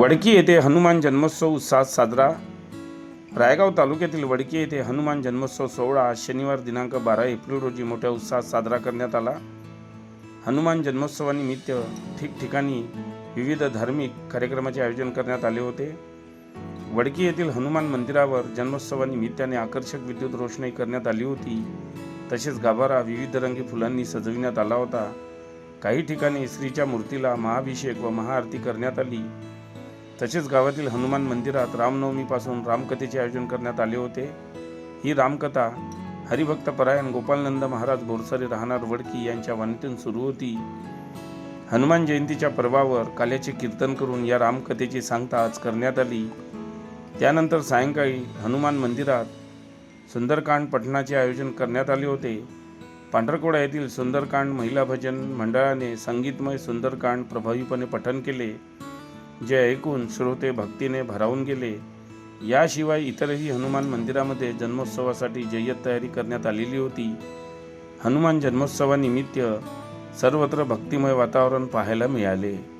वडकी येथे हनुमान जन्मोत्सव उत्साहात साजरा. रायगाव तालुक्यातील वडकी येथे हनुमान जन्मोत्सव सोहळा शनिवार दिनांक बारा एप्रिल रोजी मोठ्या उत्साहात साजरा करण्यात आला. हनुमान जन्मोत्सवानिमित्त ठिकठिकाणी विविध धार्मिक कार्यक्रमाचे आयोजन करण्यात आले होते. वडकी येथील हनुमान मंदिरावर जन्मोत्सवानिमित्ताने आकर्षक विद्युत रोषणाई करण्यात आली होती. तसेच गाभारा विविध रंगी फुलांनी सजविण्यात आला होता. काही ठिकाणी स्त्रीच्या मूर्तीला महाभिषेक व महाआरती करण्यात आली. तसेच गावातील हनुमान मंदिरात रामनवमीपासून रामकथेचे आयोजन करण्यात आले होते. ही रामकथा हरिभक्त परायण गोपालनंद महाराज बोरसरे राहणार वडकी यांच्या वाणीतून सुरू होती. हनुमान जयंतीच्या पर्वावर काल्याचे कीर्तन करून या रामकथेची सांगता आज करण्यात आली. त्यानंतर सायंकाळी हनुमान मंदिरात सुंदरकांड पठणाचे आयोजन करण्यात आले होते. पांढरकोडा येथील सुंदरकांड महिला भजन मंडळाने संगीतमय सुंदरकांड प्रभावीपणे पठण केले. जे ऐकून श्रोते भक्तीने भरावून गेले याशिवाय इतरही हनुमान मंदिरामध्ये जन्मोत्सवासाठी जय्यत तयारी करण्यात आलेली होती. हनुमान जन्मोत्सवानिमित्त सर्वत्र भक्तिमय वातावरण पाहायला मिळाले.